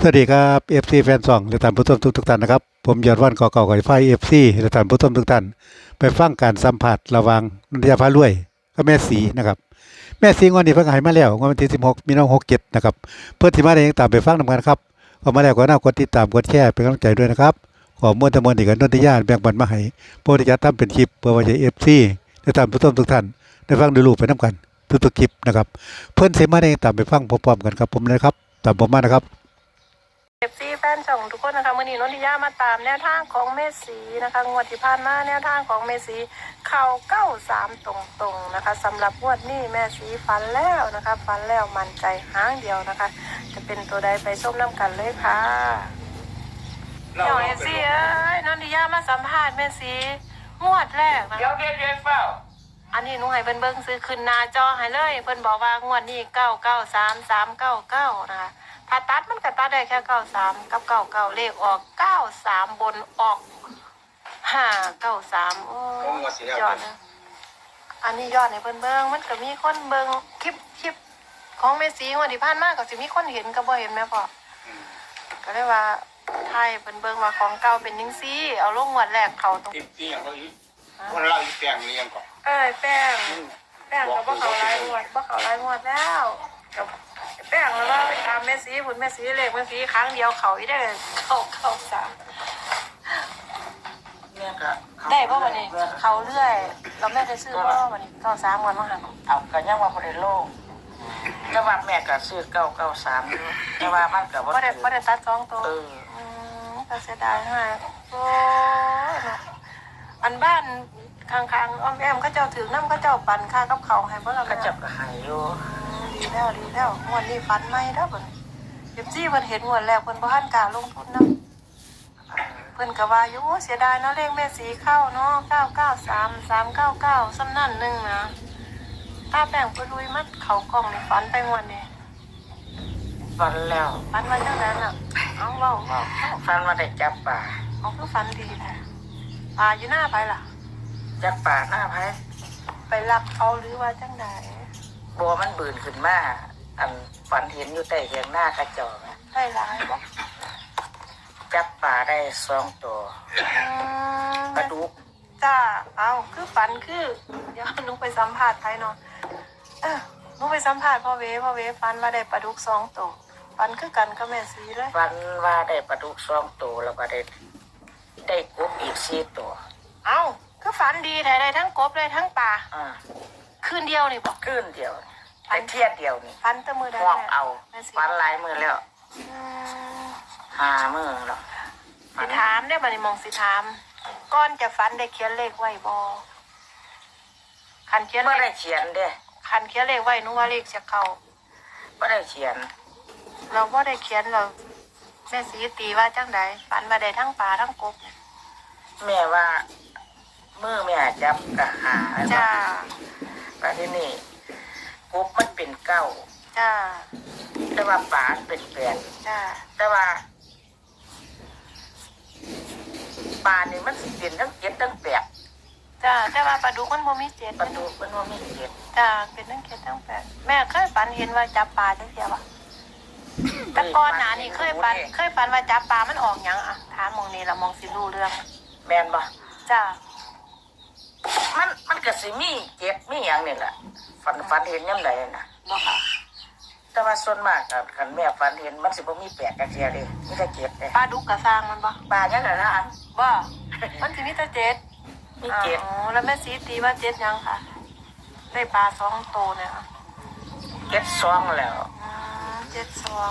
สวัสดีครับเอฟซีแฟนซองและท่านผู้ชมทุกทุกท่านนะครับ ผมยอดวันก่อเก่าไก่ไฟเอฟซีและท่านผู้ชมทุกท่านไปฟังการสัมผัสระว่างนันทยาพารวยกับแม่สีนะครับ แม่สีงวดนี้เพิ่งหายมาแล้ววันที่16มีนาคม67นะครับเพื่อนที่มาได้ยังตามไปฟังนำกันครับพอมาแล้วก็น่ากดติดตามกดแชร์เป็นกำลังใจด้วยนะครับขอมวลตะมวลอีกกันนนทยาแบ่งปันมาให้โปรดิจัดทำเป็นคลิปเพื่อว้ใช้เอฟซีและท่านผู้ชมทุกท่านได้ฟังดูรูปไปน้ำกันทุกๆคลิปนะครับเพื่อนที่มาได้ยังตามไปฟังพร้อมๆกันครับผมเลยครับตามผมมานะครับ เอฟซีแฟนช่องทุกคนนะคะมื่อนี้นนทิยามาตามแนวทางของเมสสีนะคะงวดที่ผ่านมาแนวทางของเมสสีเข่าเก้าสามตรงๆนะคะสำหรับงวดนี้แม่สีฟันแล้วนะคะฟันแล้วมั่นใจห้างเดียวนะคะ จะเป็นตัวใดไปส้มน้ำกันเลยค่ะเดี๋ยวเอฟซีเอ้ยนนทิยามาสัมภาษณ์แม่สีงวดแรกนะเดี๋ยวคะเดี๋ยวเดี๋ยวเปล่าอันนี้หนูให้เพิ่นเบิ่งซื้อขึ้นหน้าจอให้เลยเพิ่นบอกว่างวดนี้เก้าเก้าสามสามเก้าเก้านะคะ ถ้าตัดมันก็ตัดได้แค่เก้าสามกับเก้าเก้าเลขออกเก้าสามบนออกห้าเก้าสามโอ้ยยอดนะอันนี้ยอดในเพิ่นเบิ่งมันก็มีคนเบิ่งคลิปคลิปของเมสีงวดที่ผ่านมาก็สิมีคนเห็นก็บ่เห็นแม่พ่อก็เลยว่าไทยเพิ่นเบิ่งว่าของเก่าเป็นจังซี่ เอาลงงวดแรกเขาตรงติดที่อย่างเราอีกคนเราอีกแปลงเรียงก่อนเอ้ยแป้งแป้งกับบ่เขาลายงวดบ่เขาลายงวดแล้วกับแป้งแล้วว่าไปตามแม่สีผุนแม่สีเลขแม่สีครั้งเดียวเขาอีได้เขาเขาสามแม่ก็ได้ป่ะวันนี้เขาเรื่อยเราแม่ได้ซื้อป่ะวันนี้เขาสามวันมาหันเอาก็ยังว่าบ่ได้โลงแต่ว่าแม่ก็ซื้อเก้าเก้าสามอยู่แต่ว่ามันก็บ่บ่ได้ถือบ่ได้ตัดสองตัวเอออืมก็เสียดายมากโอ้ยเนาะอันบ้านข้างๆอ้อมแอมก็เจ้าถือน้ำก็เจ้าปั่นค่ากับเขาวให้บ่ล่ะก็แม่จับก็ใหายอยู่ ดีแล้วดีแล้วงวดนี้ฟันไม่แล้วเพิ่นเอฟซีเพิ่นเห็นงวดแล้วเพิ่นบ่ทันกล้าลงทุนเนาะเพิ่นก็ว่าอยู่โอ้เสียดายเนาะเลขแม่สีเข้าเนาะ993 399ซ้ำนั่นหนึงนะถ้าแป้งไปลุยมัดเขากล่องนี่ฟันไปงวดนี้ฟันแล้วฟันมาจังนั้นน่ะเอาเว้าเว้าเว้าฟันมาได้จับป่าเอาคือฟันดีแท้ปลาอยู่หน้าไปล่ะจับป่าหน้าไผไปลักเอาหรือว่าจังได บัวมันบืนขึ้นมาอันฝันเห็นอยู่ใต้เถียงหน้ากระจอกอะได้หลายบ่จับป่าได้สองตัวอืมปลาดุกจ้า เอาคือฝันคือ เดี๋ยวหนุไปสัมผัสไทยเนาะเออหนุไปสัมผัสพ่อเวพ่อเวฝันว่าได้ปลาดุกสองตัวฝันคือกันกับแม่สีเลยฟันว่าได้ปลาดุกสองตัวแล้วก็ได้ได้กบอีกสี่ตัว เอาคือฝันดีแท้ได้ทั้งกบเลยทั้งปลาอ่า คืนเดียวนี่บอกขึ้นเดียวแต่เทียดเดียวนี่ฝันแตะมือได้หอกเอาแม่สีฟันหลายมือแล้วอืมหามือแล้วสิถามได้อบัดนี้มองสิถามก่อนจะฝันได้เขียนเลขไว้บ่คันเขียนไม่เลได้ขเขียนเด้คันเขียนเลขไว้หนูว่าเลขจะเข้า ไม่ได้เขียนเราบ่ได้เขียนเราแม่สีตีว่าจังใดฝันว่าได้ทั้งปลาทั้งกบแม่ว่ามือแม่จับกะหาจ้า แต่ที่นี่กบมันเป็นเก้าจ้าแต่ว่าปลาเป็นแปดจ้าแต่ว่าปลานี่มันสิเป็นทั้งเจ็ดทั้งแปดจ้าแต่ว่าปลาดุกมันบ่มีเจ็ดปลาดุกมันว่ามีเจ็ดจ้าเป็นทั้งเจ็ดทั้งแปดแม่เคยฝันเห็นว่าจับปลาจังเสียบ่แต่ก่อนหน้านี่เคยฝันเคยฝันว่าจับปลามันออกหยังอะถามหมองนี้ละมองสิรู้เรื่อง แมนบ่จ้า มันมันก็สิมีเจ็ดมีอย่างนี่แหละฝันฝันเห็นยังไงนะบ่ค่ะแต่ว่าส่วนมากอะคันแม่ฝันเห็นมันสิบ่มีแปดกระเทียเลยมีแต่เจ็ดเลยปลาดุกกะสร้างมันบ่ปลายังไงนะอันบ่มันสิมีแต่เจ็ดมีเจ็ดอ๋อแล้วแม่สีตีว่าเจ็ดหยังค่ะ ได้ปลาสองโตวเนี่ยค่ะเจ็ดสองแล้วอืมเจ็ดสอง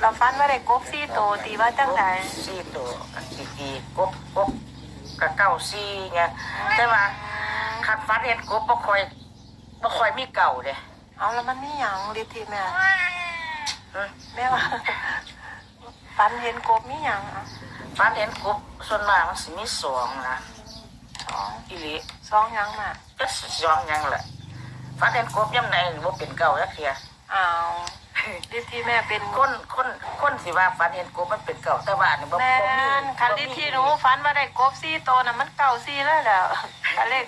เราฟันว่าได้กบสี่โตวตีว่าจังไดสี่ตัวกี่กี่กบกบกับเก้าสี่ไงแต่ว่า ขัดฟันเห็นกบบ่ค่อยบ่ค่อยมีเก่าเด้เอาแล้วมันนี่หยังลิทีแม่อืมแม่ว่าฟันเห็นกบมีหยังอะฟันเห็นกบส่วนมากมันสิมีสองนะสองอีหลีสองหยังมาก็สองหยังแหละฟันเห็นกบย่ำไหนบ่เป็นเก่าจักเทียอ้าวลิทีแม่เป็นคนคนคนสิว่าฟันเห็นกบมันเป็นเก่าแต่ว่าอันนี้บ่แม่บ่มีนคันลิทีหนูฟันว่าได้กบสี่โตวน่ะมันเก่าสี่แล้วแหล้วคันเลข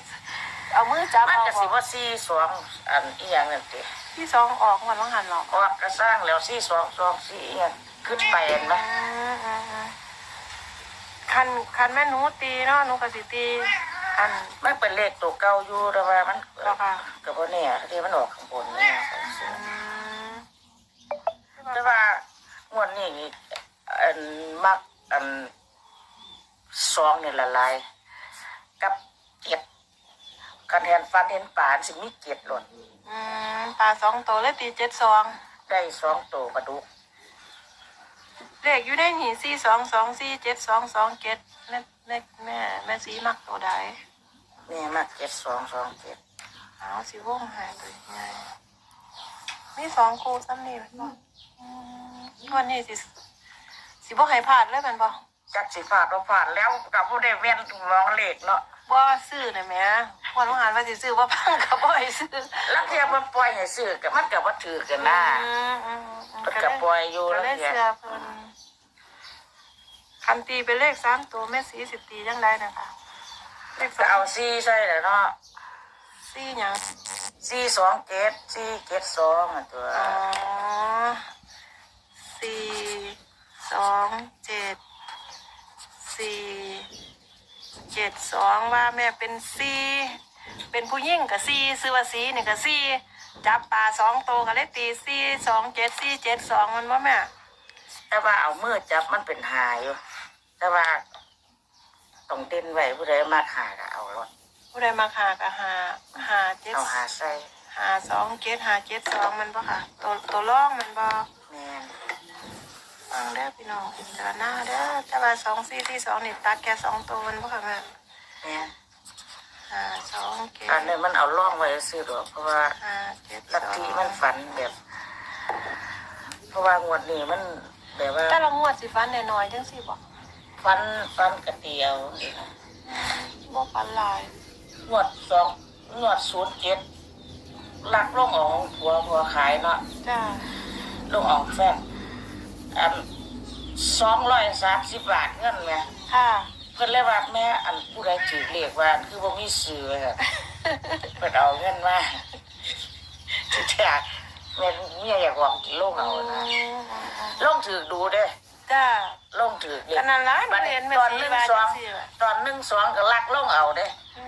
เอามือจับมันเอาก็บสิอกว่าสี่สองอันอีหยังนั่นติที่สองออกมันต้องหันหรอกออกก็สร้างแล้วสี่สองสองสี่อีหยังขึ้นไปเห็นไหมคันคันแม่หนูตีเนาะหนูก็สิตีอัน มันเป็นเลขตัวเก่าอยู่แต่ว่ามันก็ค่ะกับว่าเนี่ยที่มันออกข้างบนเนี่ยอืมแต่ว่างวดนี้อันมักอันสองนี่ละลาย กับเจ็ด กันเห็นฟันเห็นป่านสิมีเจ็ดหล่นอืมปลาสองตัวเลยตีเจ็ดสองได้สองตัวกระดูกเลขอยู่ในหีสี่สองสองสี่เจ็ดสองสองเจ็ดแม่แม่แม่แม่สีมักตัวใดนี่มักเจ็ดสองสองเจ็ดเอาสิวงหายตัวใหญ่มีสองคู่ซ้ำนี่แมันบ่อืมวันนี้สิสิบ่ให้พลาดเลยแมันบ่จักสิฟาดว่าฟาดแล้วกับผู้ได้เว้นมองเลขเนาะ บ่ซื้อน่ะแหม่วันว่าหันว่าสิซื้อบ่พังก็บ่ให้ซื้อแล้วเทียมันปล่อยให้ซื้อกับมันกับว่าถือกันนะอืมอืมอืมมันกับปล่อยอยู่ก็แล้วเลยเนี่ยเสื้อเพิ่นคันตีเป็นเลขสามตัวแม่สีสิตีจังไดนะคะเลขสก็อเอางซีใช่เลยเนาะสี่หยังซีสองเจ็ดซีเจ็ดสองอะตัวอ๋อสี่สองเจ็ดสี่ เจ็ดสองว่าแม่เป็นสี่เป็นผู้ยิ่งกับสี่ซื้อว่าสีนี่กับสี่จับปลาสองตัวก็เลยตีสี่สองเจ็ดสี่เจ็ดสองมันว่าแม่ แต่ว่าเอามือจับมันเป็นหาอยู่แต่ว่าต้องเต้นไว้ผู้ใดมาขาก็เอารถผู้ใดมาหากับหาหาเจ็ดเอาหาใส่หาสองเจ็ดหาเจ็ดสองมันบ่ค่ะตัวตัวร่องมันบ่แม่น ฟังเด้อพี่น้องพิจารณาเด้อแต่ว่าสองสี่ที่สองนี่ตัดแค่สองตัวมันบ่ค่ะแม่แม่นหาสองเจ็ดอันนี้มันเอาล่องไว้ซื้อดอกเพราะว่าห้าเจ็ดลัทสองธิมันฝันแบบ เพราะว่างวดนี้มันแบบว่าแต่ละงวดสิฟันน้อยๆจังสิบอกฟันฟันกระเดียวบ่ฟันหลายงวดสองงวดศูนย์เจ็ดลักลงออกผัวผัวขายเนาะจ้าลงออกแฟนอัน สองร้อยสามสิบบาทเงินไหมค่ะ เพิ่นเลยว่าแม่อันผู้ใดถือเรียกว่า คือบ่มีซื้อค่ะเพิ่นเอาเงินมาที่แท้แม่เมียอยากบอกกินลงเอานะลงถือดูเด้จ้าลงถือเรียก็นั่นล่ะบัดเรีนี้ยนแม่ตอนสีหนึ่งบาสองจังซี่ล่ะตอนหนึ่งสองก็ลักลงเอาเด้อื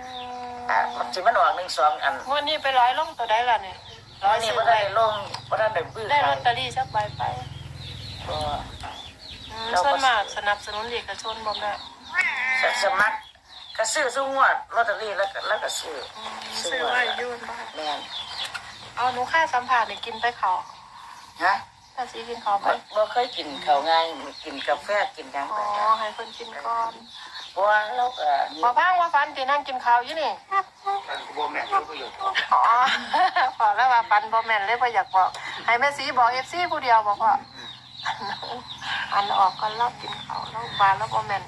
อ่ามมันสิมันออกหนึ่งสองอันงวดนี้ไปร้อยลงตัวใดล่ะนี่ร้ร้ออยยนี่สิบ่บได้ได้ลงบ่ได้ได้บื้อได้ลขาอยตเตอรี่สักใบไปก็อื มเราก็ส่วนมากสนับสนุนเอกชนบ่แม่สสมัครก็ซื้อซุงวดลอตเตอรี่แล้วก็แล้วก็ซื้ออืมซื้อไว้อยุ่นบ้านแม่นเอาหนูค่าสัมผัสนี่กินไปเขาฮะถ้าสีกินเขาไปบ่บ่เคยกินข้าวง่ายกินกาแฟกินหยังอ๋อก็ให้เพิ่นกินก่อนเพราะว่าเราก็พอพังว่าฟันตีนั่งกินข้าวอยู่นี่ท่านกูบอกแม่รู้ประโยชน์อ๋อพอแล้วว่าฟันบ่แม่นเลยบ่อยากบอกให้แม่สีบอกเอฟซีผู้เดียวบอกว่า อันออกก็รอบกินข้าวแล้วบานแล้วบ่แม่น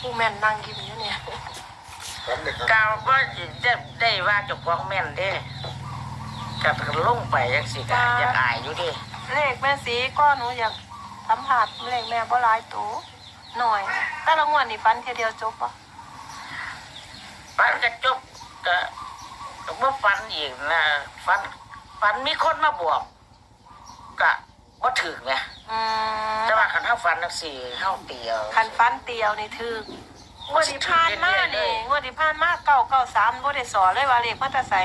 ผู้แม่นนั่งกินอยู่เนี่ยกันเด็กกาวว่าจะได้ว่าเจ้าของแม่นเด้กับลงไปจังสิก็อยากอายอยู่เดิเลขแม่สีก็หนูอยากสัมผัสเลขแม่บ่หลายตัวหน่อยแต่ละงวดนี่ฟันแค่เดียวจบปะฟันจะจบก็ก็บ่ฟันอีกนะฟันฟันมีคนมาบอกก็ บ่ถึงไงอืมแต่ว่าคันเฮาฟันจังซี่เฮาเตียวคันฟันเตียวนี่ถือกงวดที่ผ่านมานี่งวดที่ผ่านมาเก้าเก้าสามบ่ได้สอนเลยว่าเลขมันจะใส่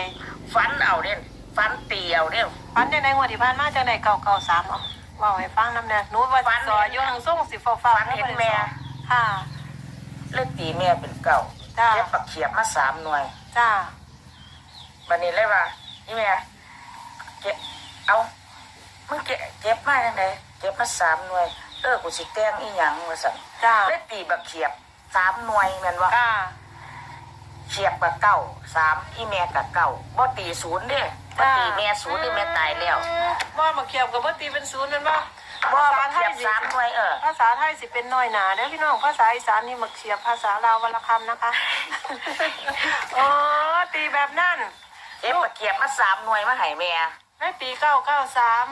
ฟันเอาเด่นฟันเตียวเด้อฟันจังได๋งวดที่ผ่านมาจังได๋เก้าเก้าสามเอาเว้าให้ฟังนำแน่หนูว่าฝันสอนอยู่ทางส่งสิฟ้าฟ้าฝันเห็นแม่ค่ะ เลือตีแม่เป็นเก่าจ้า เก็บปักเขียบมาสามหน่วยจ้า บันนี้เลยว่านี่แม่เก็บเอามึงเก็บเก็บมาจังไดเก็บมาสามหน่วย เออกูสิแต้งอีหยังว่าสั่นจ้าเลยตีบักเขียบสามหน่วยแม่นว่าจ้าเขียบกับเก้าสามอีแม่กับเก้าบ่ตีศูนย์เด้บ่ตีแม่ศูนย์นี่แม่ตายแล้วบ่มาเขียบกับบ่ตีเป็นศูนย์นั่นบ่บ่ภาษาบักไทเขียยบสิสามหน่วยเออภาษาไทยสิเป็นน้อยหนาเด้อพี่น้องภาษาอีสานนี่มาเขียบภาษาลาววรรณคำนะคะอ๋อตีแบบนั้นเก็บบักเขียบมาสามหน่วยมาให้แม่แม่ปีเก้าเก้าสาม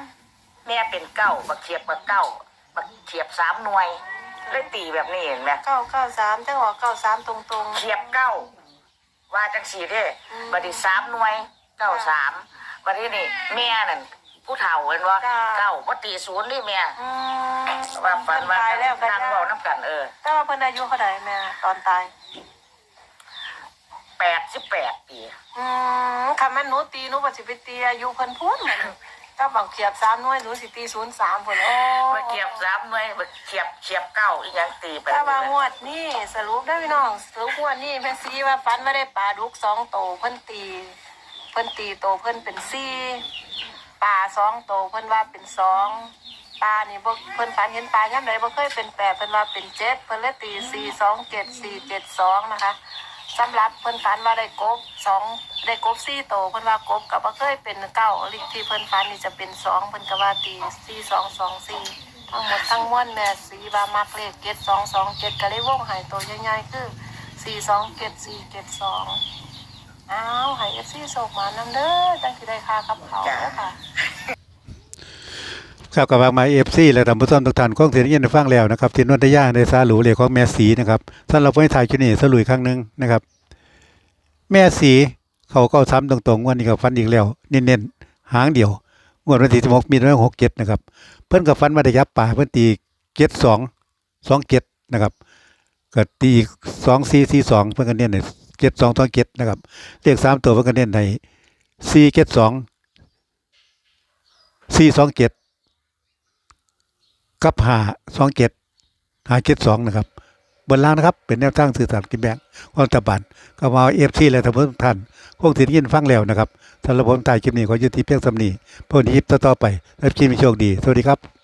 แม่เป็นเก้าบักเขียบกับเก้าบักเขียบสามหน่วยเลยตีแบบนี้เห็นไหมเก้าเก้าสามจังหวะเก้าสามตรงตรงๆเขียบเก้าว่าจังสีเด้บัดนี้สามหน่วยเก้าสามบัดนี้นี่แม่นั่นผู้เฒ่าเห็นว่าจ้าเก้าบ่ตีศูนย์นี่แม่อืมว่าฝันว่าตายแล้วกันนั่งเว้าน้ำกันเออแต่ว่าเพิ่นอายุเท่าไหร่แม่ตอนตายแปดสิบแปดปีอืมคำแม่นหนูตีหนูบ่สิไปตีอายุเพิ่นพูด เหมือนก็บางเขียบสามหน่วยหนูสิตีศูนย์สามเพิ่นโอ้มาเกียบสามหน่วยมาเกียบเกียบเก้าอีกอย่างตีไปแต่ว่างวดนี่สรุปได้อพี่น้องสรุปงวดนี่แม่ซีว่าฟันว่าได้ปลาดุกสองโตวเพิ่นตี เพิ่นตีโตวเพิ่นเป็นสี่ปลาสองโตวเพิ่นว่าเป็นสองปลานี่บ่เพิ่นฝันเห็นปลาย่ำใดบ่เคยเป็นแปดเพิ่นว่าเป็นเจ็ดเพิ่นเลยตีสี่สองเจ็ดสี่เจ็ดสองนะคะ สำหรับเพิ่นฝันว่าได้กบสองได้กบสี่โตวเพิ่นว่ากบกับบ่าเคยเป็นเก้าลิที่เพิ่นฝันนี่จะเป็นสองเพิ่นก็ว่าตีสี่สองสองสี่ทั้งหมดทั้งมวลแม่สีว่ามักเลขเจ็ดสองสองเจ็ดก็เลยวงหายตัวใหญ่ๆคือสี่สองเจ็ดสี่เจ็ดสองอ้าวหายเอฟซีส่งมานำเด้อจังสิได้ค่ากับเขาวเด้อค่ะ ครับกับวางไม้เอฟซีและท่านผู้ชมทุกท่านคงเสียงยินฟังแล้วนะครับที่นวลทยาในซาหลูเลขของแม่สีนะครับท่านเราไปถ่ายชุดนี้สรุปอีกครั้งหนึ่งนะครับ แม่สีเขาก็ซ้ำตรงๆวันนี้กับฟันอีกแล้วเน้นๆหางเดียวงวดวันที่16มีนาคม67นะครับ เพิ่นกับฟันมาได้ยับป่าเพิ่นตี72 27นะครับก็ตี2 4 4 2เพิ่นก็เน้นให้72 27นะครับเลขสามตัวเพิ่นก็เน้นให้4 72 427 กับหาสองเจ็ดหาเจ็ดสองนะครับบนล่างนะครับ เป็นแนวทางสื่อสารกินแบงความตะบันก็มาเอฟซีและท่านผู้ชมท่านคงถิ่นยินฟังแล้วนะครับสำหรับผมตายคลิปนี้ขอยุติเพียงสำนีพวกนี้คลิปต่อๆไปแล้วคลิปมีโชคดี สวัสดีครับ